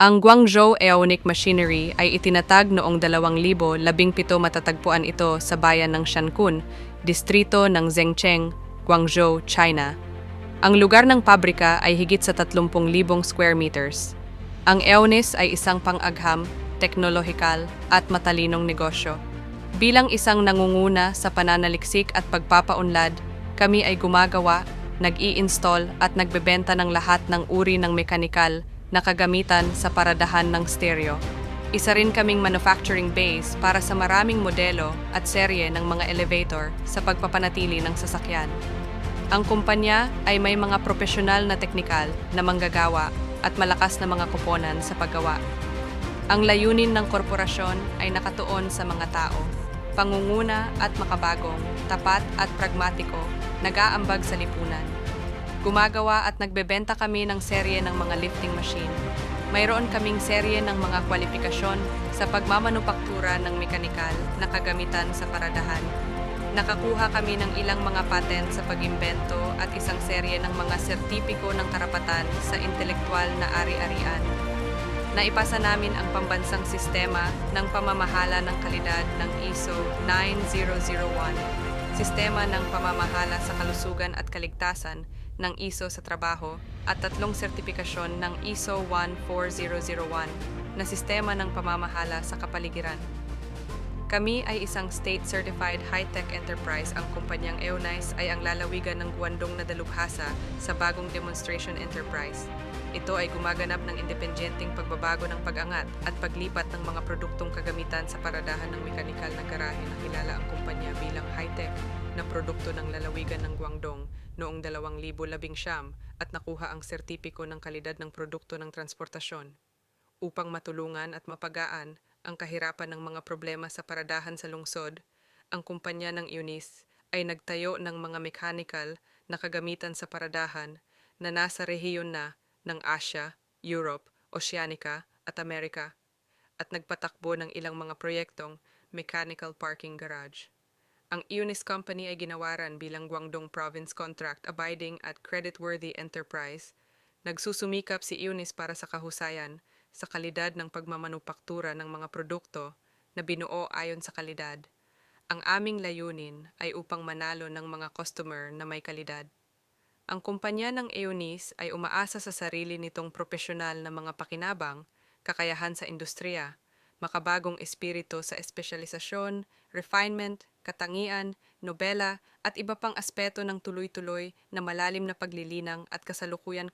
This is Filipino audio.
Ang Guangzhou Aeonic Machinery ay itinatag noong 2017 matatagpuan ito sa bayan ng Shankun, distrito ng Zhengcheng, Guangzhou, China. Ang lugar ng pabrika ay higit sa 30,000 square meters. Ang Aeonis ay isang pang-agham, teknolohikal at matalinong negosyo. Bilang isang nangunguna sa pananaliksik at pagpapaunlad, kami ay gumagawa, nag-i-install at nagbebenta ng lahat ng uri ng mekanikal na kagamitan sa paradahan ng stereo. Isa rin kaming manufacturing base para sa maraming modelo at serye ng mga elevator sa pagpapanatili ng sasakyan. Ang kumpanya ay may mga profesional na teknikal na manggagawa at malakas na mga koponan sa paggawa. Ang layunin ng korporasyon ay nakatuon sa mga tao, pangunguna at makabagong, tapat at pragmatiko, nag-aambag sa lipunan. Gumagawa at nagbebenta kami ng serye ng mga lifting machine. Mayroon kaming serye ng mga kwalifikasyon sa pagmamanupaktura ng mekanikal na kagamitan sa paradahan. Nakakuha kami ng ilang mga patent sa pagimbento at isang serye ng mga sertipiko ng karapatan sa intelektual na ari-arian. Naipasa namin ang pambansang sistema ng pamamahala ng kalidad ng ISO 9001, sistema ng pamamahala sa kalusugan at kaligtasan ng ISO sa trabaho at tatlong sertipikasyon ng ISO 14001 na sistema ng pamamahala sa kapaligiran. Kami ay isang state-certified high-tech enterprise. Ang kumpanyang Eonice ay ang lalawigan ng Guandong na dalubhasa sa bagong demonstration enterprise. Ito ay gumaganap ng independenteng pagbabago ng pag-angat at paglipat ng mga produktong kagamitan sa paradahan ng mekanikal na garahe na kilala ang kumpanya bilang high-tech na produkto ng lalawigan ng Guangdong noong 2019 at nakuha ang sertipiko ng kalidad ng produkto ng transportasyon upang matulungan at mapagaan ang kahirapan ng mga problema sa paradahan sa lungsod, ang kumpanya ng Eunice ay nagtayo ng mga mechanical na kagamitan sa paradahan na nasa rehiyon na ng Asia, Europe, Oceanica at Amerika at nagpatakbo ng ilang mga proyektong mechanical parking garage. Ang Eunice Company ay ginawaran bilang Guangdong Province Contract Abiding at Creditworthy Enterprise. Nagsusumikap si Eunice para sa kahusayan sa kalidad ng pagmamanupaktura ng mga produkto na binuo ayon sa kalidad. Ang aming layunin ay upang manalo ng mga customer na may kalidad. Ang kumpanya ng Eunice ay umaasa sa sarili nitong profesional na mga pakinabang, kakayahan sa industriya, makabagong espiritu sa espesyalisasyon, refinement, katangian, nobela at iba pang aspeto ng tuloy-tuloy na malalim na paglilinang at kasalukuyan